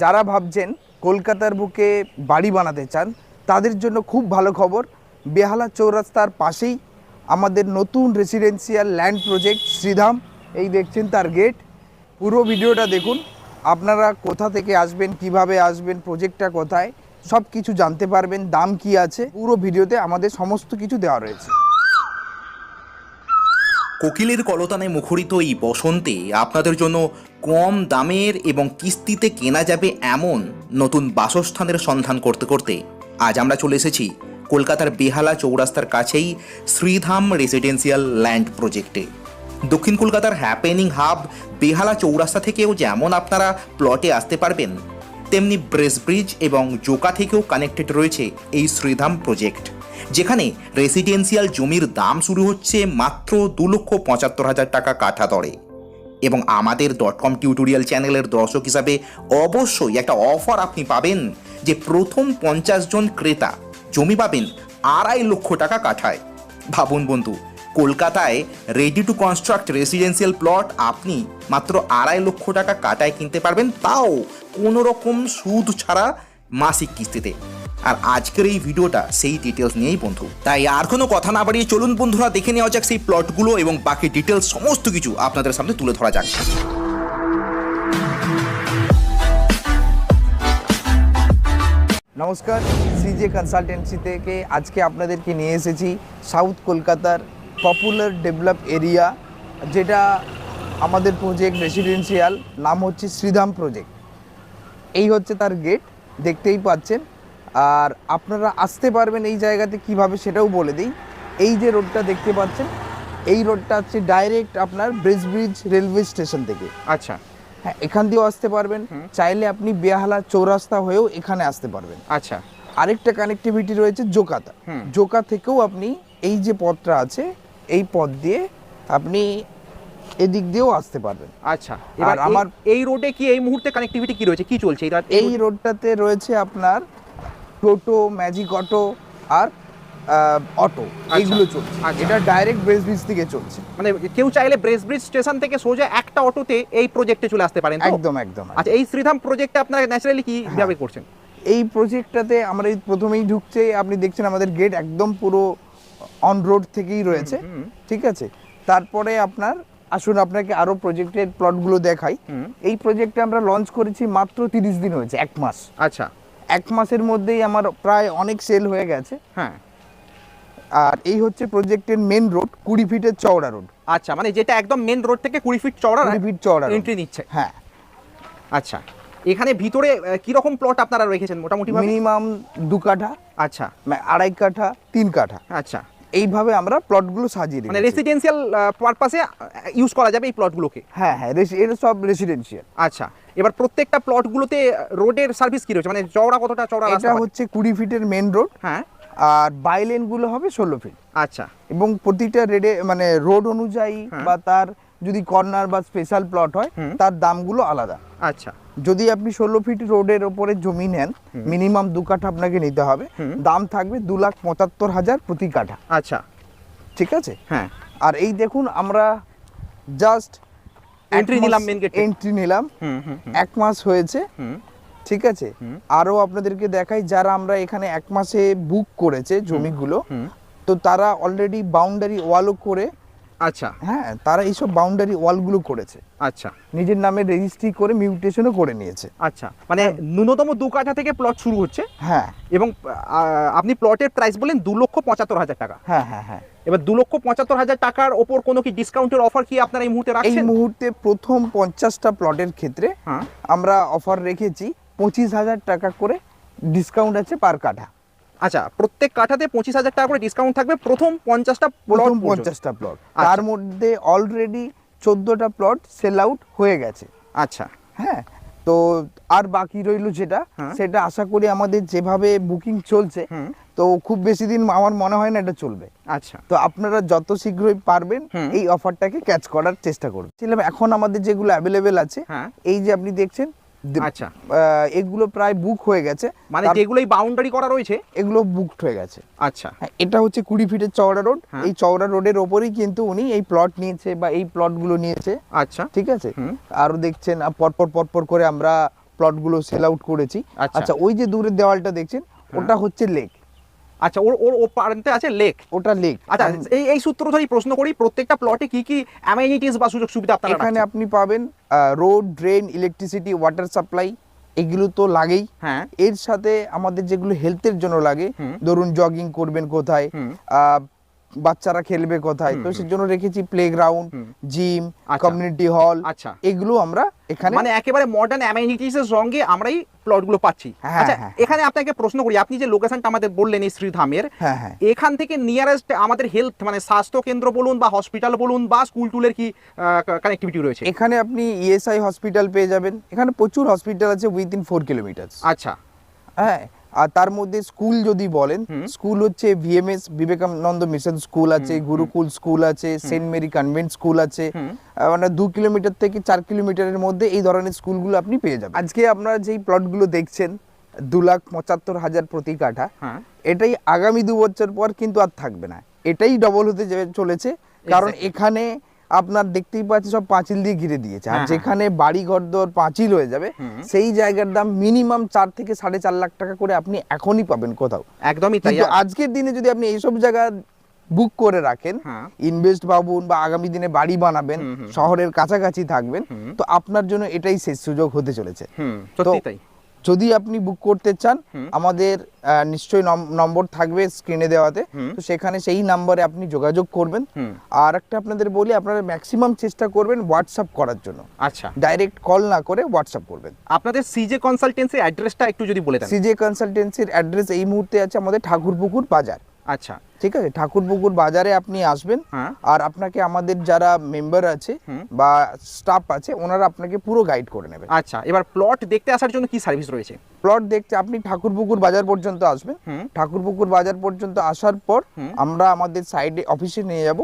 যারা ভাবছেন কলকাতার বুকে বাড়ি বানাতে চান, তাদের জন্য খুব ভালো খবর। বেহালা চৌরাস্তার পাশেই আমাদের নতুন রেসিডেন্সিয়াল ল্যান্ড প্রজেক্ট শ্রীধাম, এই দেখছেন তার গেট পুরো ভিডিওটা দেখুন। আপনারা কোথা থেকে আসবেন, কীভাবে আসবেন প্রজেক্টটা কোথায় সব কিছু জানতে পারবেন, দাম কি আছে। পুরো ভিডিওতে আমাদের সমস্ত কিছু দেওয়া রয়েছে। কোকিলের কলতানে মুখরিত এই বসন্তে আপনাদের জন্য কম দামের এবং কিস্তিতে কেনা যাবে এমন নতুন বাসস্থানের সন্ধান করতে করতে আজ আমরা চলে এসেছি কলকাতার বেহালা চৌরাস্তার কাছেই শ্রীধাম রেসিডেন্সিয়াল ল্যান্ড প্রজেক্টে। দক্ষিণ কলকাতার হ্যাপেনিং হাব বেহালা চৌরাস্তা থেকেও যেমন আপনারা প্লটে আসতে পারবেন, তেমনি ব্রেসব্রিজ এবং জোকা থেকেও কানেক্টেড রয়েছে এই শ্রীধাম প্রজেক্ট। যেখানে রেসিডেন্সিয়াল জমির দাম শুরু হচ্ছে মাত্র দু লক্ষ পঁচাত্তর হাজার টাকা কাঠা দরে। এবং আমাদের ডট কম টিউটোরিয়াল চ্যানেলের দর্শক হিসাবে অবশ্যই একটা অফার আপনি পাবেন যে প্রথম পঞ্চাশ জন ক্রেতা জমি পাবেন আড়াই লক্ষ টাকা কাঠায়। ভাবুন বন্ধু, কলকাতায় ready to construct residential plot আপনি মাত্র আড়াই লক্ষ টাকা কাটায় কিনতে পারবেন, তাও কোনো রকম সুদ ছাড়া মাসিক কিস্তিতে। আর আজকের এই ভিডিওটা সেই ডিটেলস নিয়েই বন্ধু। তাই আর কোনো কথা না বাড়িয়ে চলুন বন্ধুরা, দেখে নেওয়া যাক সেই প্লটগুলো এবং বাকি ডিটেলস সমস্ত কিছু আপনাদের সামনে তুলে ধরা যাক। নমস্কার সিজে কনসালটেন্সি থেকে আজকে আপনাদেরকে নিয়ে এসেছি সাউথ কলকাতার পপুলার ডেভেলপ এরিয়া যেটা আমাদের প্রজেক্ট রেসিডেন্সিয়াল নাম হচ্ছে শ্রীধাম প্রজেক্ট এই হচ্ছে তার গেট দেখতেই পাচ্ছেন। আর আপনারা আসতে পারবেন এই জায়গাতে কীভাবে সেটাও বলে দিই। এই যে রোডটা দেখতে পাচ্ছেন এই রোডটা হচ্ছে ডাইরেক্ট আপনার ব্রিজ ব্রিজ রেলওয়ে স্টেশন থেকে। আচ্ছা। হ্যাঁ এখান দিয়েও আসতে পারবেন। চাইলে আপনি বেহালা চৌরাস্তা হয়েও এখানে আসতে পারবেন। আচ্ছা। আরেকটা কানেক্টিভিটি রয়েছে জোকাতা। জোকা থেকেও আপনি এই যে পথটা আছে এই পথ দিয়ে আপনি এদিক দিয়েও আসতে পারবেন। আচ্ছা। আর আমার- আমার এই রোডে কি এই মুহূর্তে কানেক্টিভিটি কি রয়েছে? কি চলছে? এই রোডটাতে রয়েছে আপনার টোটো ম্যাজিক অটো আর অটো এইগুলো চলছে। আচ্ছা। এটা ডাইরেক্ট ব্রেস ব্রিজ থেকে চলছে। মানে কেউ চাইলে ব্রেসব্রিজ স্টেশন থেকে সোজা একটা অটোতে এই প্রজেক্টে চলে আসতে পারেন একদম একদম আচ্ছা এই শ্রীধাম প্রজেক্টে আপনারা ন্যাচারালি কি ভাবে করছেন? এই প্রজেক্টটাতে আমরা প্রথমেই ঢুকছে আপনি দেখছেন আমাদের গেট একদম পুরো অন রোড থেকেই রয়েছে ঠিক আছে? তারপরে আপনার আসুন আপনাকে আরও প্রজেক্টের প্লটগুলো দেখাই। এই প্রজেক্টে আমরা লঞ্চ করেছি মাত্র তিরিশ দিন হয়েছে এক মাস। আচ্ছা। এক মাসের মধ্যেই আমার প্রায় অনেক সেল হয়ে গেছে। হ্যাঁ। আর এই হচ্ছে প্রজেক্টের মেন রোড কুড়ি ফিটের চওড়া রোড আচ্ছা মানে যেটা একদম মেন রোড থেকে কুড়ি ফিট চওড়া কুড়ি ফিট চওড়া। এন্ট্রি নিচ্ছে। হ্যাঁ। আচ্ছা এখানে ভিতরে কি রকম প্লট আপনারা রেখেছেন মোটামুটি মিনিমাম দু কাঠা আচ্ছা। আড়াই কাঠা তিন কাঠা। আচ্ছা। এইভাবে আমরা প্লটগুলো সাজিয়ে দিই মানে রেসিডেন্সিয়াল পারপাসে ইউজ করা যাবে এই প্লটগুলোকে হ্যাঁ হ্যাঁ এটা সব রেসিডেন্সিয়াল আচ্ছা এবার প্রত্যেকটা প্লটগুলোতে রোডের সার্ভিস কি রয়েছে? মানে চওড়া কতটা চওড়া রাস্তা এটা? হচ্ছে কুড়ি ফিটের মেন রোড হ্যাঁ। আর বাইলেনগুলো হবে ষোলো ফিট আচ্ছা। এবং প্রতিটা রেডে মানে রোড অনুযায়ী হ্যাঁ। বা তার যদি কর্নার বা স্পেশাল প্লট হয় তার দামগুলো আলাদা। আচ্ছা। যদি আপনি ষোলো ফিট রোডের ওপরে জমি নেন মিনিমাম দু কাঠা আপনাকে নিতে হবে। দাম থাকবে দু লাখ পঁচাত্তর হাজার প্রতি কাঠা। আচ্ছা। ঠিক আছে? হ্যাঁ। আর এই দেখুন আমরা জাস্ট এন্ট্রি নিলাম এন্ট্রি নিলাম। এক মাস হয়েছে। ঠিক আছে। আরও আপনাদেরকে দেখাই যারা আমরা এখানে এক মাসে বুক করেছে জমিগুলো তো তারা অলরেডি বাউন্ডারি ওয়ালও করে আচ্ছা। হ্যাঁ তারা এইসব বাউন্ডারি ওয়ালগুলো করেছে। আচ্ছা। নিজের নামে রেজিস্ট্রি করে মিউটেশনও করে নিয়েছে। আচ্ছা মানে ন্যূনতম দু কাঠা থেকে প্লট শুরু হচ্ছে। হ্যাঁ। এবং আপনি প্লটের প্রাইস বলেন দু লক্ষ পঁচাত্তর হাজার টাকা। হ্যাঁ হ্যাঁ হ্যাঁ। এবার দু লক্ষ পঁচাত্তর হাজার টাকার ওপর কোনো কি ডিসকাউন্টের অফার কি আপনারা এই মুহূর্তে এই মুহূর্তে প্রথম পঞ্চাশটা প্লটের ক্ষেত্রে হ্যাঁ। আমরা অফার রেখেছি পঁচিশ হাজার টাকা করে ডিসকাউন্ট আছে পার কাঠা। আচ্ছা প্রত্যেক কাঠাতে পঁচিশ হাজার টাকা করে ডিসকাউন্ট থাকবে প্রথম পঞ্চাশটা প্রথম প্লট পঞ্চাশটা প্লট আচ্ছা। তার মধ্যে অলরেডি চোদ্দোটা প্লট সেল আউট হয়ে গেছে। আচ্ছা। হ্যাঁ তো আর বাকি রইল যেটা হ্যাঁ। সেটা আশা করি আমাদের যেভাবে বুকিং চলছে তো খুব বেশি দিন আমার মনে হয় না এটা চলবে। আচ্ছা। তো আপনারা যত শীঘ্রই পারবেন এই অফারটাকে ক্যাচ করার চেষ্টা করবেন ছিলাম এখন আমাদের যেগুলো অ্যাভেলেবেল আছে হ্যাঁ। এই যে আপনি দেখছেন আচ্ছা। এগুলো প্রায় বুক হয়ে গেছে। মানে যেগুলোই বাউন্ডারি করা রয়েছে? এগুলো বুকড হয়ে গেছে। আচ্ছা। হ্যাঁ, এটা হচ্ছে কুড়ি ফিটের চওড়া রোড হ্যাঁ। এই চওড়া রোডের ওপরেই কিন্তু উনি এই প্লট নিয়েছে বা এই প্লটগুলো নিয়েছে। আচ্ছা। ঠিক আছে। আরও দেখছেন পরপর পরপর করে আমরা প্লটগুলো সেল আউট করেছি। আচ্ছা। আচ্ছা ওই যে দূরের দেওয়ালটা দেখছেন ওটা হচ্ছে লেক আচ্ছা ওর ওর ও প্রান্তে আছে লেক ওটা লেক আচ্ছা এই এই সূত্র ধরেই প্রশ্ন করি প্রত্যেকটা প্লটে কি কি অ্যামেনিটিস বা সুযোগ সুবিধা আপনারা এখানে আপনি পাবেন road drain electricity water supply এগুলো তো লাগেই। হ্যাঁ। এর সাথে আমাদের যেগুলো হেলথের জন্য লাগে ধরুন জগিং করবেন কোথায় আহ, বাচ্চারা খেলবে কোথায়? তো সেজন্য রেখেছি play ground gym. Community hall আচ্ছা। এগুলো আমরা এখানে মানে একেবারে মডার্ন অ্যামেনিটিস এর সঙ্গে আমরাই প্লটগুলো পাচ্ছি। হ্যাঁ, আচ্ছা হ্যাঁ। এখানে আপনাকে প্রশ্ন করি আপনি যে লোকেশনটা আমাদের বললেন এই শ্রীধামের হ্যাঁ হ্যাঁ। এখান থেকে নিয়ারেস্ট আমাদের হেলথ মানে স্বাস্থ্য কেন্দ্র বলুন বা হসপিটাল বলুন বা স্কুল টুলের কি কানেক্টিভিটি রয়েছে? এখানে আপনি E ইএসআই হসপিটাল পেয়ে যাবেন। এখানে প্রচুর হসপিটাল আছে উইদিন ফোর কিলোমিটার আচ্ছা। হ্যাঁ আর তার মধ্যে স্কুল যদি বলেন স্কুল হচ্ছে ভিএমএস বিবেকানন্দ মিশন স্কুল আছে গুরুকুল স্কুল আছে সেন্ট মেরি কনভেন্ট স্কুল আছে মানে দু কিলোমিটার থেকে চার কিলোমিটারের মধ্যে এই ধরনের স্কুলগুলো আপনি পেয়ে যাবেন। আজকে আপনারা যেই প্লটগুলো দেখছেন দু লাখ পঁচাত্তর হাজার প্রতি কাঠা হ্যাঁ। এটাই আগামী দু বছর পর কিন্তু আর থাকবে না। এটাই ডবল হতে চলেছে কারণ এখানে আপনার দেখতেই পাচ্ছি সব পাঁচিল দিয়ে ঘিরে দিয়েছে। আর হ্যাঁ, যেখানে বাড়ি ঘর দর পাঁচিল হয়ে যাবে সেই জায়গার দাম মিনিমাম চার থেকে সাড়ে চার লাখ টাকা করে আপনি এখনই পাবেন কোথাও। একদমই তাই। আজকের দিনে যদি আপনি এইসব জায়গা বুক করে রাখেন হ্যাঁ। ইনভেস্ট ভাবুন বা আগামী দিনে বাড়ি বানাবেন। শহরের কাছাকাছি থাকবেন তো আপনার জন্য এটাই শেষ সুযোগ হতে চলেছে। তো যদি আপনি বুক করতে চান আমাদের নিশ্চয়ই নম- নম্বর থাকবে স্ক্রিনে দেওয়াতে। তো সেখানে সেই নম্বরে আপনি যোগাযোগ করবেন। আর একটা আপনাদের বলি আপনারা ম্যাক্সিমাম চেষ্টা করবেন হোয়াটসঅ্যাপ করার জন্য। আচ্ছা। ডাইরেক্ট কল না করে হোয়াটসঅ্যাপ করবেন। আপনাদের সিজে কনসালটেন্সি অ্যাড্রেসটা একটু যদি বলে দেন। সিজে কনসালটেন্সির অ্যাড্রেস এই মুহূর্তে আছে আমাদের ঠাকুরপুকুর বাজার। আচ্ছা। ঠিক আছে? ঠাকুরপুকুর বাজারে আপনি আসবেন হ্যাঁ। আর আপনাকে আমাদের যারা মেম্বার আছে বা স্টাফ আছে ওনারা আপনাকে পুরো গাইড করে নেবেন আচ্ছা এবার প্লট দেখতে আসার জন্য কি সার্ভিস রয়েছে? প্লট দেখতে আপনি ঠাকুরপুকুর বাজার পর্যন্ত আসবেন। ঠাকুরপুকুর বাজার পর্যন্ত আসার পর আমরা আমাদের সাইডে অফিসে নিয়ে যাব।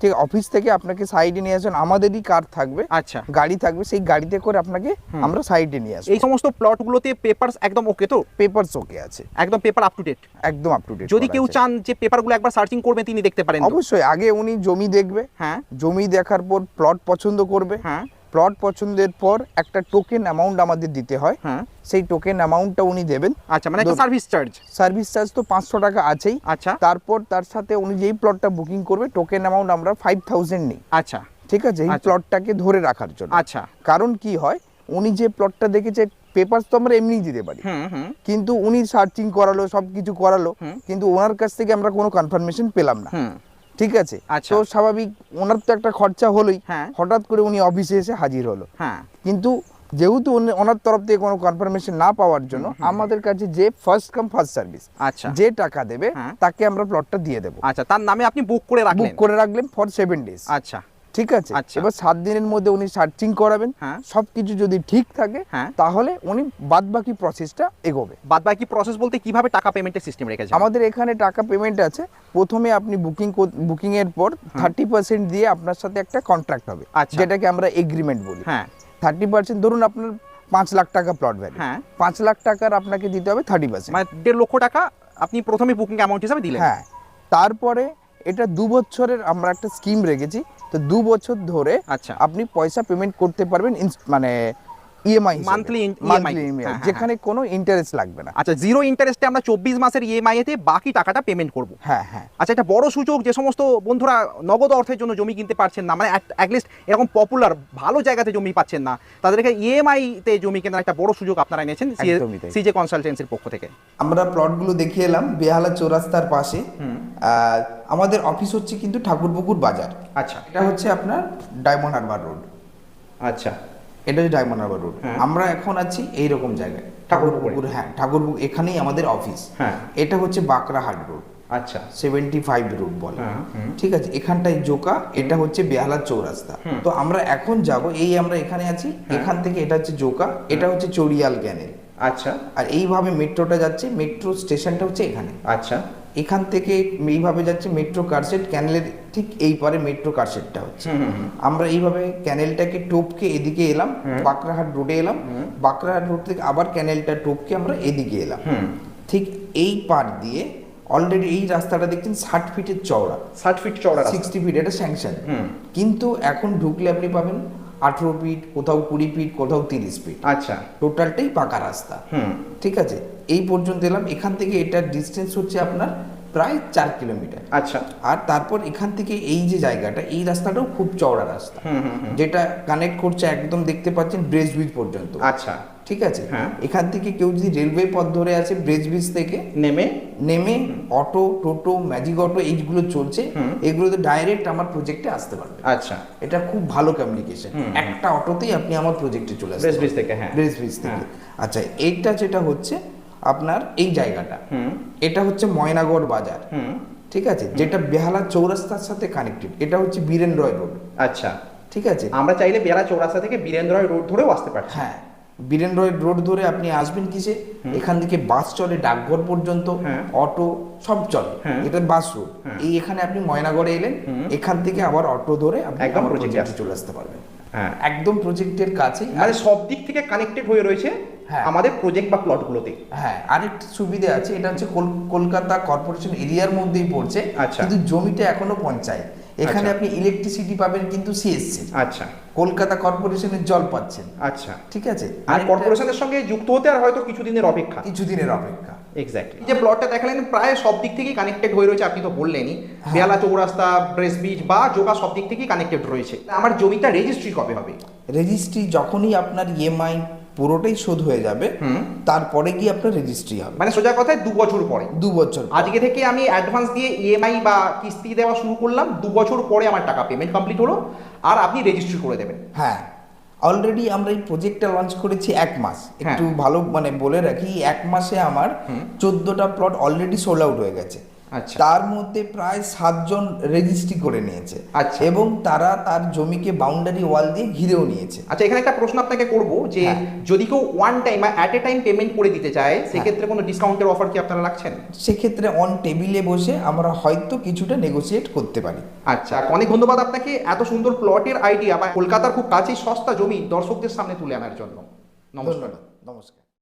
ঠিক অফিস থেকে আপনাকে সাইডে নিয়ে আসবেন আমাদেরই কার থাকবে। আচ্ছা। গাড়ি থাকবে সেই গাড়িতে করে আপনাকে আমরা সাইডে নিয়ে আসব। এই সমস্ত প্লটগুলোতে পেপারস একদম ওকে তো? পেপারস ওকে আছে। একদম পেপার আপ টু ডেট একদম আপ টু ডেট যদি কেউ চান যে পেপারগুলো একবার সার্চিং করবেন তিনি দেখতে পারেন অবশ্যই আগে উনি জমি দেখবে হ্যাঁ। জমি দেখার পর প্লট পছন্দ করবে হ্যাঁ। প্লট পছন্দের পর একটা টোকেন অ্যামাউন্ট আমাদের দিতে হয় হ্যাঁ। সেই টোকেন অ্যামাউন্টটা উনি দেবেন। আচ্ছা মানে একটা সার্ভিস চার্জ সার্ভিস চার্জ তো পাঁচশো টাকা আছেই। আচ্ছা। তারপর তার সাথে উনি যেই প্লটটা বুকিং করবে টোকেন অ্যামাউন্ট আমরা ফাইভ থাউজেন্ড নিই। আচ্ছা। ঠিক আছে? এই আচ্ছা। প্লটটাকে ধরে রাখার জন্য। আচ্ছা। কারণ কি হয়? উনি যে প্লটটা দেখেছে পেপার তো আমরা এমনি দিতে পারি। কিন্তু উনি সার্চিং করালো সব কিছু করালো কিন্তু ওনার কাছ থেকে আমরা কোনো কনফার্মেশন পেলাম না। ঠিক আছে? আচ্ছা। তো স্বাভাবিক ওনার তো একটা খরচা হলোই। হ্যাঁ। হঠাৎ করে উনি অফিসে এসে হাজির হলো। হ্যাঁ। কিন্তু যেহেতু ওনার তরফ থেকে কোনো কনফার্মেশন না পাওয়ার জন্য আমাদের কাছে যে ফার্স্ট কাম ফার্স্ট সার্ভিস আচ্ছা। যে টাকা দেবে হ্যাঁ। তাকে আমরা প্লটটা দিয়ে দেবো। আচ্ছা তার নামে আপনি বুক করে রাখলেন? বুক করে রাখলেন ফর সেভেন ডেজ আচ্ছা। ঠিক আছে? আচ্ছা। এবার সাত দিনের মধ্যে উনি সার্চিং করাবেন। হ্যাঁ। সবকিছু যদি ঠিক থাকে হ্যাঁ। তাহলে উনি বাদ বাকি প্রসেসটা এগোবে। বাদ বাকি প্রসেস বলতে কীভাবে টাকা পেমেন্টের সিস্টেম রেখেছে আমাদের এখানে টাকা পেমেন্ট আছে। প্রথমে আপনি বুকিং বুকিং এর পর থার্টি পার্সেন্ট দিয়ে আপনার সাথে একটা কন্ট্রাক্ট হবে। আচ্ছা। যেটাকে আমরা এগ্রিমেন্ট বলি। হ্যাঁ। থার্টি পার্সেন্ট ধরুন আপনার পাঁচ লাখ টাকা প্লট ভ্যালু হ্যাঁ। পাঁচ লাখ টাকার আপনাকে দিতে হবে থার্টি পার্সেন্ট মানে দেড় লক্ষ টাকা আপনি প্রথমে বুকিং অ্যামাউন্ট হিসাবে দিলেন। হ্যাঁ। তারপরে এটা দু বছরের আমরা একটা স্কিম রেখেছি। তো দু বছর ধরে আচ্ছা। আপনি পয়সা পেমেন্ট করতে পারবেন মানে ইএমআই in- মান্থলি EMI হ্যাঁ, যেখানে কোনো ইন্টারেস্ট লাগবে না। আচ্ছা জিরো ইন্টারেস্টে আমরা চব্বিশ মাসের ইএমআই এতে বাকি টাকাটা পেমেন্ট করব। হ্যাঁ হ্যাঁ। আচ্ছা একটা বড় সুযোগ যে সমস্ত বন্ধুরা নগদ অর্থের জন্য জমি কিনতে পারছেন না মানে অ্যাটলিস্ট এরকম পপুলার ভালো জায়গাতে জমি পাচ্ছেন না তাদেরকে ইএমআই তে জমি কেনার একটা বড় সুযোগ আপনারা এনেছেন। সিজে কনসালটেন্সির পক্ষ থেকে। আমরা প্লটগুলো দেখিয়ে এলাম বেহালা চৌরাস্তার পাশে। আমাদের অফিস হচ্ছে কিন্তু ঠাকুরপুকুর বাজার। আচ্ছা। এটা হচ্ছে আপনার ডায়মন্ড হারবার রোড আচ্ছা। এটা হচ্ছে ডায়মন্ড হারবার রোড। আমরা এখন আছি এই রকম জায়গায় ঠাকুরপুকুর হ্যাঁ ঠাকুরপুকুর এখানেই আমাদের অফিস হ্যাঁ। এটা হচ্ছে বাঁকড়াহাট রোড আচ্ছা। সেভেন্টি ফাইভ রোড বলে। হ্যাঁ, ঠিক আছে এখানটায় জোকা এটা হচ্ছে বেহালা চৌরাস্তা। তো আমরা এখন যাব এই আমরা এখানে আছি হ্যাঁ। এখান থেকে এটা হচ্ছে জোকা এটা হচ্ছে চড়িয়াল ক্যানেল আচ্ছা। আর এইভাবে মেট্রোটা যাচ্ছে মেট্রো স্টেশনটা হচ্ছে এখানে। আচ্ছা। এখান থেকে এইভাবে যাচ্ছে মেট্রো কারশেড ক্যানেলের ঠিক এই পারে মেট্রো কারশেডটা হচ্ছে। আমরা এইভাবে ক্যানেলটাকে টোপকে এদিকে এলাম বাঁকড়াহাট রোডে এলাম। বাঁকড়াহাট রোড থেকে আবার ক্যানেলটা টোপকে আমরা এদিকে এলাম। ঠিক এই পার দিয়ে অলরেডি এই রাস্তাটা দেখছেন ষাট ফিটের চওড়া। ষাট ফিট চওড়া সিক্সটি ফিট এটা স্যাংশন কিন্তু এখন ঢুকলে আপনি পাবেন আঠেরো ফিট কোথাও কুড়ি ফিট কোথাও তিরিশ ফিট। আচ্ছা। টোটালটাই পাকা রাস্তা। হুম। ঠিক আছে? এই পর্যন্ত এলাম। এখান থেকে এটার ডিস্টেন্স হচ্ছে আপনার প্রায় চার কিলোমিটার। আচ্ছা। আর তারপর এখান থেকে এই যে জায়গাটা এই রাস্তাটাও খুব চওড়া রাস্তা। যেটা কানেক্ট করছে একদম দেখতে পাচ্ছেন ব্রেজবিদ ব্রিজ পর্যন্ত। আচ্ছা। ঠিক আছে? হ্যাঁ। এখান থেকে কেউ যদি রেলওয়ে পথ ধরে আছে ব্রেজ ব্রিজ থেকে নেমে? নেমে অটো টোটো ম্যাজিক অটো এইগুলো চলছে। এগুলোতে ডাইরেক্ট আমার প্রজেক্টে আসতে পারবে। আচ্ছা। এটা খুব ভালো কমিউনিকেশন একটা অটোতেই আপনি আমার প্রজেক্টে চলে আসতে ব্রেস ব্রিজ থেকে হ্যাঁ। ব্রেজ ব্রিজ থেকে। আচ্ছা এইটা যেটা হচ্ছে আপনার এই জায়গাটা। এটা হচ্ছে ময়নাগড় বাজার। ঠিক আছে? যেটা বেহালা চৌরাস্তার সাথে কানেক্টেড এটা হচ্ছে বীরেন রয় রোড আচ্ছা। ঠিক আছে? আমরা চাইলে বেহালা চৌরাস্তা থেকে বীরেন্দ্র রোড ধরেও আসতে পারছি। হ্যাঁ। বীরেন রোড ধরে আপনি আসবেন কিসে? এখান থেকে বাস চলে ডাকঘর পর্যন্ত হ্যাঁ। অটো সব চলে। হ্যাঁ। এটা বাস রুট হ্যাঁ। এই এখানে আপনি ময়নাগড়ে এলেন এখান থেকে আবার অটো ধরে আপনি একদম প্রজেক্টে চলে আসতে পারবেন। হ্যাঁ। একদম প্রজেক্টের কাছে মানে সব দিক থেকে কানেক্টেড হয়ে রয়েছে। আমাদের প্রজেক্ট বা প্লটগুলোতে হ্যাঁ আরেকটা সুবিধা আছে এটা হচ্ছে কলকাতা কর্পোরেশন এরিয়ার মধ্যেই পড়ছে। আচ্ছা। কিন্তু জমিটা এখনও পঞ্চায়েত। এখানে আচ্ছা। আপনি ইলেকট্রিসিটি পাবেন কিন্তু সিএসসি আচ্ছা। কলকাতা কর্পোরেশনের জল পাচ্ছেন। আচ্ছা। ঠিক আছে? আর কর্পোরেশনের সঙ্গে যুক্ত হতে আর হয়তো কিছুদিনের অপেক্ষা। কিছুদিনের অপেক্ষা। এক্স্যাক্টলি যে প্লটটা দেখালেন প্রায় সব দিক থেকেই কানেক্টেড হয়ে রয়েছে আপনি তো বললেনই। হ্যাঁ। বেহালা চৌরাস্তা ব্রেস বিচ বা যোগা সব দিক থেকেই কানেক্টেড রয়েছে। আমার জমিটা রেজিস্ট্রি কবে হবে? রেজিস্ট্রি যখনই আপনার ইএমআই পুরোটাই শোধ হয়ে যাবে। তারপরে গিয়ে আপনার রেজিস্ট্রি হবে। মানে সোজা কথায় দু বছর পরে। দু বছর আজকে থেকে আমি অ্যাডভান্স দিয়ে ইএমআই বা কিস্তি দেওয়া শুরু করলাম দু বছর পরে আমার টাকা পেমেন্ট কমপ্লিট হলো আর আপনি রেজিস্ট্রি করে দেবেন। হ্যাঁ অলরেডি আমরা এই প্রজেক্টটা লঞ্চ করেছি এক মাস। হ্যাঁ। একটু ভালো মানে বলে রাখি এক মাসে আমার চোদ্দোটা প্লট অলরেডি সোল্ড আউট হয়ে গেছে। তার মধ্যে প্রায় সাতজন রেজিস্ট্রি করে নিয়েছে। আচ্ছা। এবং তারা তার জমিকে বাউন্ডারি ওয়াল দিয়ে ঘিরেও নিয়েছে। আচ্ছা এখানে একটা প্রশ্ন আপনাকে করব যে হ্যাঁ। যদি কেউ ওয়ান টাইম বা অ্যাট এ টাইম পেমেন্ট করে দিতে চায় সেক্ষেত্রে কোনো ডিসকাউন্টের অফার কি আপনারা রাখছেন? সেক্ষেত্রে অন টেবিলে বসে আমরা হয়তো কিছুটা নেগোসিয়েট করতে পারি। আচ্ছা অনেক ধন্যবাদ আপনাকে এত সুন্দর প্লটের আইডিয়া বা কলকাতার খুব কাছেই সস্তা জমি দর্শকদের সামনে তুলে আনার জন্য। নমস্কার। নমস্কার।